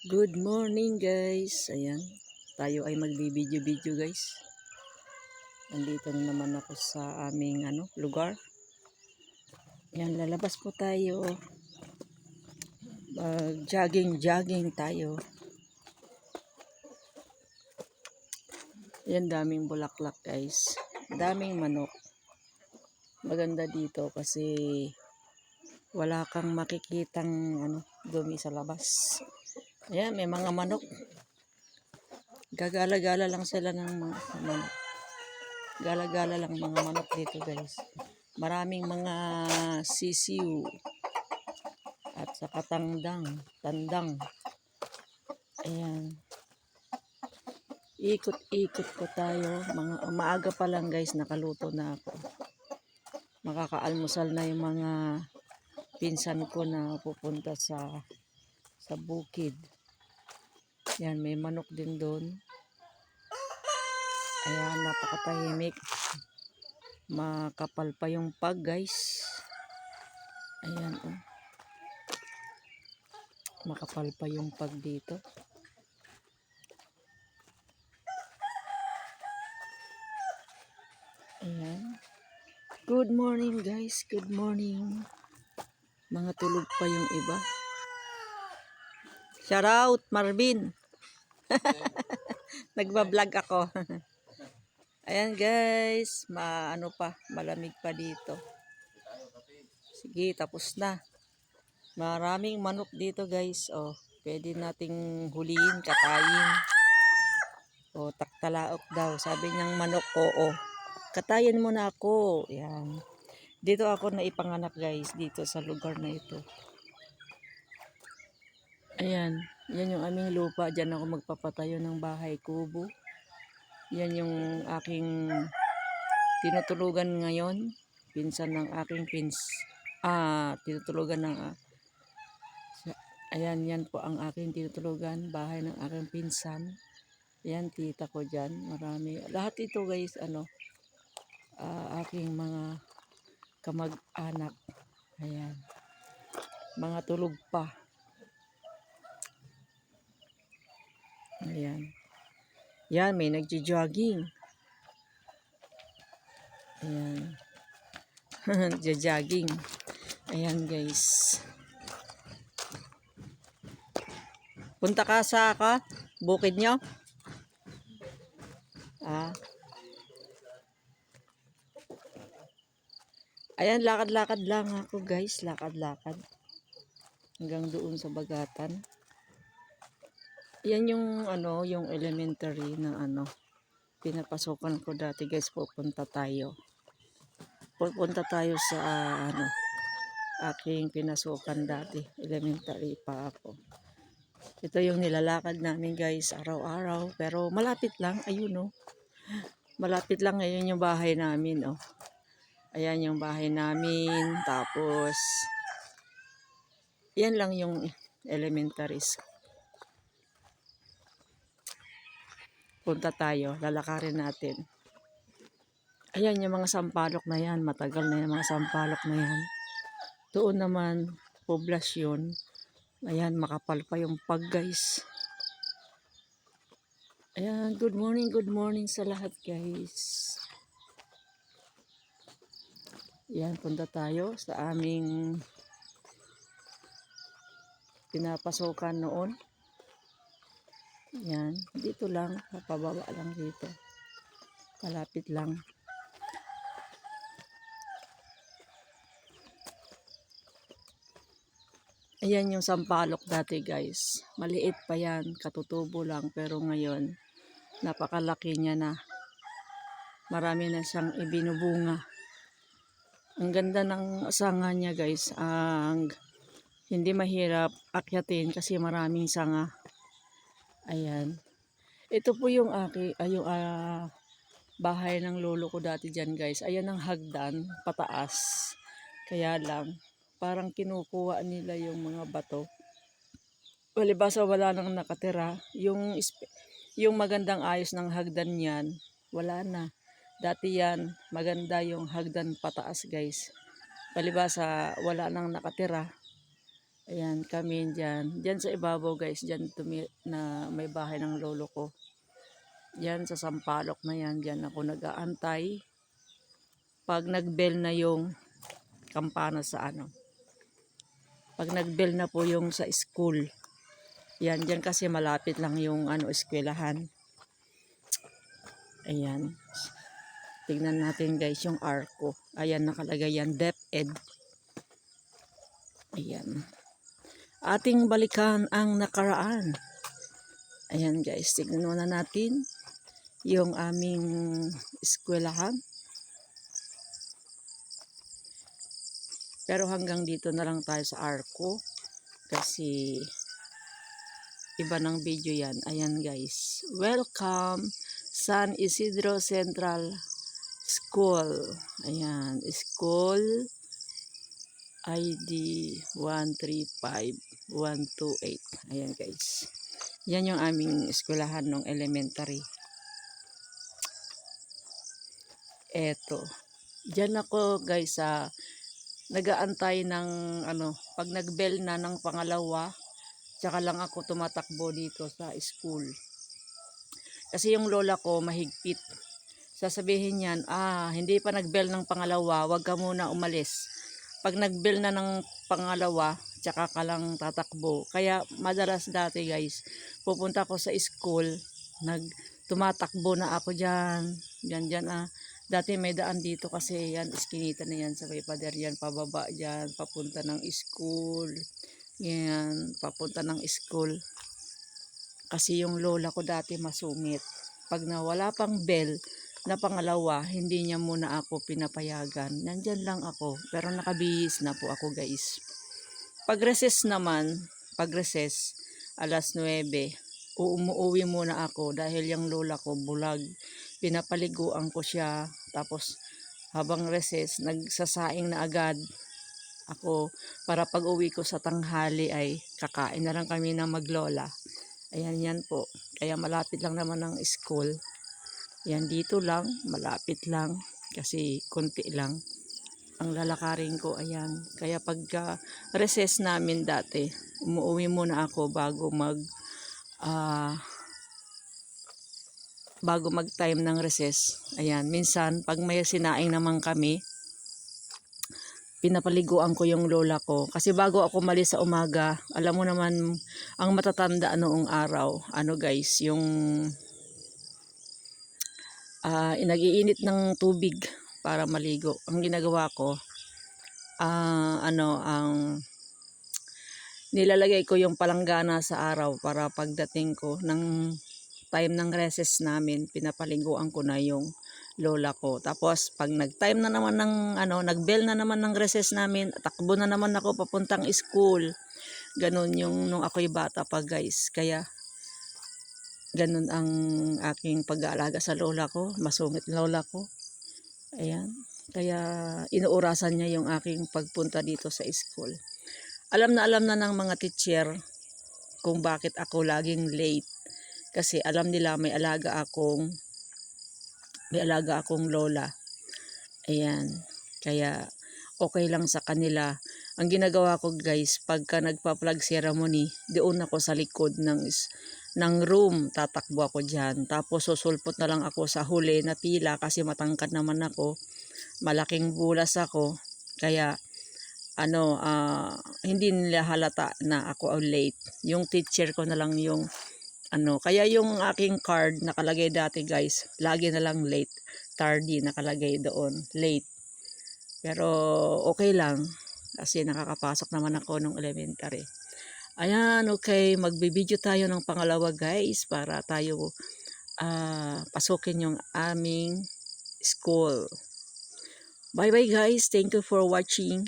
Good morning guys. Ayan. Tayo ay magbibideo-video guys. Nandito na naman ako sa aming ano, lugar. Ayan, lalabas po tayo. Mag jogging-jogging tayo. Ayan, daming bulaklak guys. Daming manok. Maganda dito kasi wala kang makikitang ano, dumi sa labas. Ayan, may mga manok. Gagala-gala lang sila ng mga manok. Gala-gala lang mga manok dito guys. Maraming mga sisiw. At sa katandang. Tandang. Ayan. Ikot-ikot ko tayo. Mga, maaga pa lang guys, nakaluto na ako. Makakaalmusal na yung mga pinsan ko na pupunta sa sa bukid. Yan, may manok din doon. Ayan, napakatahimik. Makapal pa yung pag, guys. Ayan, oh. Makapal pa yung pag dito. Ayan. Good morning, guys. Good morning. Mga tulog pa yung iba. Shout out, Marvin. Nagba-vlog ako. Ayan guys, maano pa, malamig pa dito. Sige, tapos na. Maraming manok dito guys. Oh, pwede nating huliin, katayin. O, taktalaok daw. Sabi niyang manok, oo. Katayin mo na ako. Yan. Dito ako na ipanganak guys, dito sa lugar na ito. Ayan, yan yung aming lupa. Diyan ako magpapatayo ng bahay kubo. Yan yung aking tinutulugan ngayon. Pinsan ng aking pins. Ah, tinutulugan ng... ah, ayan, yan po ang aking tinutulugan. Bahay ng aking pinsan. Ayan, tita ko dyan. Marami. Lahat ito guys, ano, ah, aking mga kamag-anak. Ayan. Mga tulog pa. Ayan. Yan, may nagjo-jogging. Ayan. Nagjo-jogging. Ayan, guys. Punta ka sa ka? Bukid nyo? Ah. Ayan, lakad-lakad lang ako, guys. Lakad-lakad. Hanggang doon sa bagatan. Yan yung ano, yung elementary na ano, pinapasokan ko dati guys, pupunta tayo. Pupunta tayo sa ah, ano, aking pinasukan dati, elementary pa ako. Ito yung nilalakad namin guys, araw-araw, pero malapit lang, ayun oh. Malapit lang ngayon yung bahay namin oh. Ayan yung bahay namin, tapos yan lang yung elementary school. Punta tayo, lalakarin natin. Ayan yung mga sampalok na yan, matagal na yung mga sampalok na yan. Doon naman, poblasyon. Ayan, makapal pa yung pag guys. Ayan, good morning, good morning sa lahat guys. Ayan, punta tayo sa aming pinapasokan noon. Yan, dito lang, papababa lang dito. Kalapit lang. Ayan yung sampalok dati guys. Maliit pa yan, katutubo lang. Pero ngayon, napakalaki niya na. Marami na siyang ibinubunga. Ang ganda ng sanga niya guys. Ang hindi mahirap akyatin kasi maraming sanga. Ayan. Ito po yung aki, ay yung ah, bahay ng lolo ko dati dyan guys. Ayan ang hagdan, pataas. Kaya lang, parang kinukuha nila yung mga bato. Walibasa wala nang nakatira. Yung, yung magandang ayos ng hagdan yan, wala na. Dati yan, maganda yung hagdan pataas guys. Palibasa, wala nang nakatira. Ayan, kami dyan. Dyan sa ibabaw guys, dyan na may bahay ng lolo ko. Yan sa Sampalok na yan, dyan ako nag-aantay. Pag nag-bell na yung kampana sa ano. Pag nag-bell na po yung sa school. Yan, dyan kasi malapit lang yung ano, eskwelahan. Ayan. Tignan natin guys yung arko. Ayan, nakalagay yan, DepEd. Ayan. Ating balikan ang nakaraan. Ayan guys, tignan muna natin yung aming eskwelahan. Pero hanggang dito na lang tayo sa arko kasi iba ng video yan. Ayan guys. Welcome San Isidro Central School. Ayan. School ID 135128. Ayan guys. Yan yung aming eskwelahan ng elementary. Eto. Diyan ako guys sa nagaantay ng ano, pag nagbell na ng pangalawa, tsaka lang ako tumatakbo dito sa school. Kasi yung lola ko mahigpit. Sasabihin niyan, ah, hindi pa nagbell ng pangalawa, wag ka muna umalis. Pag nagbell na ng pangalawa, tsaka ka lang tatakbo. Kaya madalas dati guys, pupunta ko sa school, nag tumatakbo na ako diyan. Diyan diyan ah. Dati may daan dito kasi yan, iskinita na yan sa may pader yan, pababa dyan, papunta ng school. Yan, papunta ng school. Kasi yung lola ko dati masungit. Pag nawala pang bell na pangalawa, hindi niya muna ako pinapayagan. Nandyan lang ako, pero nakabihis na po ako guys. Pag recess naman, pag recess, alas 9, umuwi muna ako dahil yung lola ko bulag. Pinapaliguan ko siya. Tapos habang recess, nagsasaing na agad ako para pag uwi ko sa tanghali ay kakain na lang kami ng maglola. Ayan yan po. Kaya malapit lang naman ng school. Yan dito lang, malapit lang. Kasi konti lang ang lalakarin ko. Ayan. Kaya pagka recess namin dati, umuwi muna ako bago mag ah bago mag-time ng recess. Ayan, minsan pag may sinaing naman kami, pinapaliguan ko yung lola ko. Kasi bago ako mali sa umaga, alam mo naman, ang matatanda noong araw, ano guys, yung uh, inagiinit ng tubig para maligo. Ang ginagawa ko, uh, ano, ang nilalagay ko yung palanggana sa araw para pagdating ko ng time ng recess namin, pinapaliguan ko na yung lola ko. Tapos pag nag-time na naman ng ano, nag-bell na naman ng recess namin, takbo na naman ako papuntang school. Ganun yung nung ako'y bata pa, guys. Kaya ganun ang aking pag-aalaga sa lola ko, masungit lola ko. Ayan. Kaya inuurasan niya yung aking pagpunta dito sa school. Alam na alam na ng mga teacher kung bakit ako laging late. Kasi alam nila may alaga akong may alaga akong lola. Ayan. Kaya okay lang sa kanila. Ang ginagawa ko guys, pagka nagpa-plug ceremony, doon ako sa likod ng ng room, tatakbo ako diyan. Tapos susulpot na lang ako sa huli na pila kasi matangkad naman ako. Malaking bulas ako. Kaya ano, uh, hindi nila halata na ako late. Yung teacher ko na lang yung ano, kaya yung aking card nakalagay dati guys, lagi na lang late. Tardy nakalagay doon, late. Pero okay lang kasi nakakapasok naman ako nung elementary. Ayan, okay, magbibideo tayo ng pangalawa guys para tayo uh, pasukin yung aming school. Bye bye guys, thank you for watching.